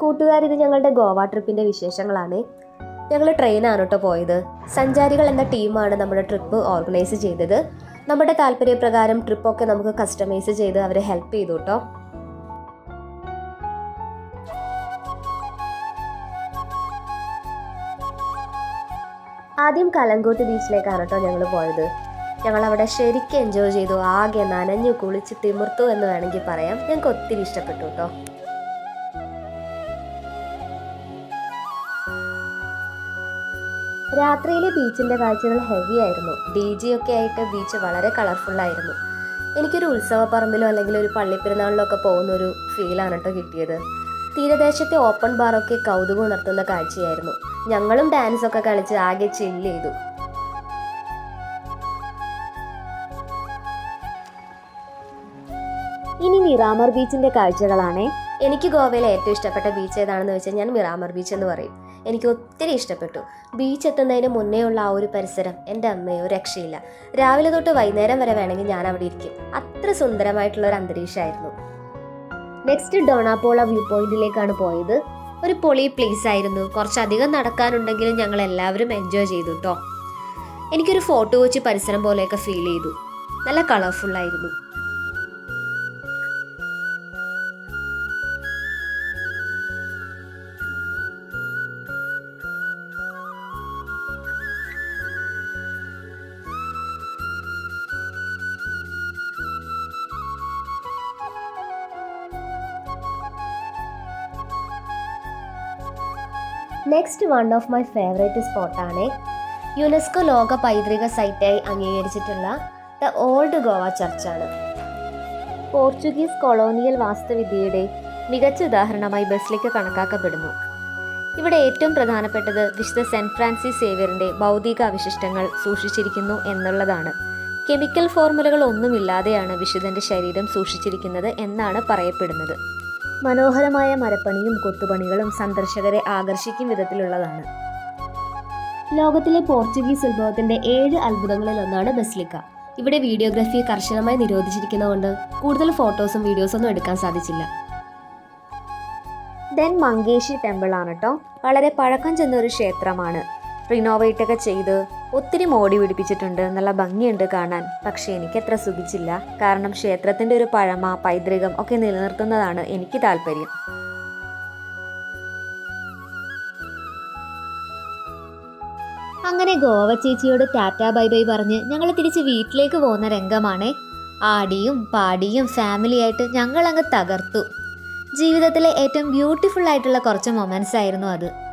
കൂട്ടുകാർ ഇത് ഞങ്ങളുടെ ഗോവ ട്രിപ്പിന്റെ വിശേഷങ്ങളാണ്. ഞങ്ങൾ ട്രെയിനാണ് കേട്ടോ പോയത്. സഞ്ചാരികൾ എന്ന ടീമാണ് നമ്മുടെ ട്രിപ്പ് ഓർഗനൈസ് ചെയ്തത്. നമ്മുടെ താല്പര്യപ്രകാരം ട്രിപ്പൊക്കെ നമുക്ക് കസ്റ്റമൈസ് ചെയ്ത് അവരെ ഹെൽപ്പ് ചെയ്തു കേട്ടോ ആദ്യം കലങ്കോട്ട് ബീച്ചിലേക്കാണ് കേട്ടോ ഞങ്ങൾ പോയത്. ഞങ്ങൾ അവിടെ ശരിക്കും എൻജോയ് ചെയ്തു. ആകെ നനഞ്ഞു കുളിച്ച് തിമിർത്തു എന്ന് വേണമെങ്കിൽ പറയാം. ഞങ്ങൾക്ക് ഒത്തിരി ഇഷ്ടപ്പെട്ടു കേട്ടോ രാത്രിയിലെ ബീച്ചിന്റെ കാഴ്ചകൾ ഹെവി ആയിരുന്നു. ഡി ജി ഒക്കെ ആയിട്ട് ബീച്ച് വളരെ കളർഫുൾ ആയിരുന്നു. എനിക്കൊരു ഉത്സവപ്പറമ്പിലോ അല്ലെങ്കിൽ ഒരു പള്ളിപ്പെരുന്നാളിലോ ഒക്കെ പോകുന്ന ഒരു ഫീലാണ് കേട്ടോ കിട്ടിയത്. തീരദേശത്തെ ഓപ്പൺ ബാറൊക്കെ കൗതുകം ഉണർത്തുന്ന കാഴ്ചയായിരുന്നു. ഞങ്ങളും ഡാൻസ് ഒക്കെ കളിച്ച് ആകെ ചില്ല് ചെയ്തു. ഇനി മിറാമർ ബീച്ചിന്റെ കാഴ്ചകളാണേ. എനിക്ക് ഗോവയിലെ ഏറ്റവും ഇഷ്ടപ്പെട്ട ബീച്ച് ഏതാണെന്ന് വെച്ചാൽ ഞാൻ മിറാമർ ബീച്ച് എന്ന് പറയും. എനിക്ക് ഒത്തിരി ഇഷ്ടപ്പെട്ടു. ബീച്ച് എത്തുന്നതിന് മുന്നേ ഉള്ള ആ ഒരു പരിസരം എന്റെ അമ്മയോ രക്ഷയില്ല. രാവിലെ തൊട്ട് വൈകുന്നേരം വരെ വേണമെങ്കിൽ ഞാൻ അവിടെ ഇരിക്കും. അത്ര സുന്ദരമായിട്ടുള്ള ഒരു അന്തരീക്ഷമായിരുന്നു. നെക്സ്റ്റ് ഡോണാപോള വ്യൂ പോയിന്റിലേക്കാണ് പോയത്. ഒരു പൊളി പ്ലേസ് ആയിരുന്നു. കുറച്ചധികം നടക്കാനുണ്ടെങ്കിലും ഞങ്ങൾ എല്ലാവരും എൻജോയ് ചെയ്തു കേട്ടോ എനിക്കൊരു ഫോട്ടോ വെച്ച് പരിസരം പോലെയൊക്കെ ഫീൽ ചെയ്തു. നല്ല colourful next one of my favourite സ്പോട്ടാണ് യുനെസ്കോ ലോക പൈതൃക സൈറ്റായി അംഗീകരിച്ചിട്ടുള്ള ദ ഓൾഡ് ഗോവ ചർച്ചാണ് പോർച്ചുഗീസ് കൊളോണിയൽ വാസ്തുവിദ്യയുടെ മികച്ച ഉദാഹരണമായി ബസ്ലിക്ക് കണക്കാക്കപ്പെടുന്നു. ഇവിടെ ഏറ്റവും പ്രധാനപ്പെട്ടത് വിശുദ്ധ സെന്റ് ഫ്രാൻസിസ് സേവ്യറിന്റെ ഭൗതിക അവശിഷ്ടങ്ങൾ സൂക്ഷിച്ചിരിക്കുന്നു എന്നുള്ളതാണ്. കെമിക്കൽ ഫോർമുലകൾ ഒന്നുമില്ലാതെയാണ് വിശുദ്ധന്റെ ശരീരം സൂക്ഷിച്ചിരിക്കുന്നത് എന്നാണ് പറയപ്പെടുന്നത്. മനോഹരമായ മരപ്പണിയും കൊത്തുപണികളും സന്ദർശകരെ ആകർഷിക്കും വിധത്തിലുള്ളതാണ്. ലോകത്തിലെ പോർച്ചുഗീസ് ഉത്ഭവത്തിന്റെ ഏഴ് അത്ഭുതങ്ങളിൽ ഒന്നാണ് ബസ്ലിക്ക. ഇവിടെ വീഡിയോഗ്രാഫി കർശനമായി നിരോധിച്ചിരിക്കുന്നതുകൊണ്ട് കൂടുതൽ ഫോട്ടോസും വീഡിയോസും ഒന്നും എടുക്കാൻ സാധിച്ചില്ല. ദെൻ മങ്കേഷി ടെമ്പിൾ ആണ് കേട്ടോ വളരെ പഴക്കം ചെന്ന ഒരു ക്ഷേത്രമാണ്. റിനോവേറ്റ് ഒക്കെ ചെയ്ത് ഒത്തിരി മോടി പിടിപ്പിച്ചിട്ടുണ്ട്. നല്ല ഭംഗിയുണ്ട് കാണാൻ. പക്ഷേ അത്ര സുഖിച്ചില്ല. കാരണം ക്ഷേത്രത്തിന്റെ ഒരു പഴമ പൈതൃകം ഒക്കെ നിലനിർത്തുന്നതാണ് എനിക്ക് താല്പര്യം. അങ്ങനെ ഗോവ ചേച്ചിയോട് ടാറ്റാ ബൈ ബൈ പറഞ്ഞ് ഞങ്ങൾ തിരിച്ച് വീട്ടിലേക്ക് പോകുന്ന രംഗമാണ്. ആടിയും പാടിയും ഫാമിലി ആയിട്ട് ഞങ്ങൾ അങ്ങ് തകർത്തു. ജീവിതത്തിലെ ഏറ്റവും ബ്യൂട്ടിഫുൾ ആയിട്ടുള്ള കുറച്ച് മൊമെന്റ്സ് ആയിരുന്നു അത്.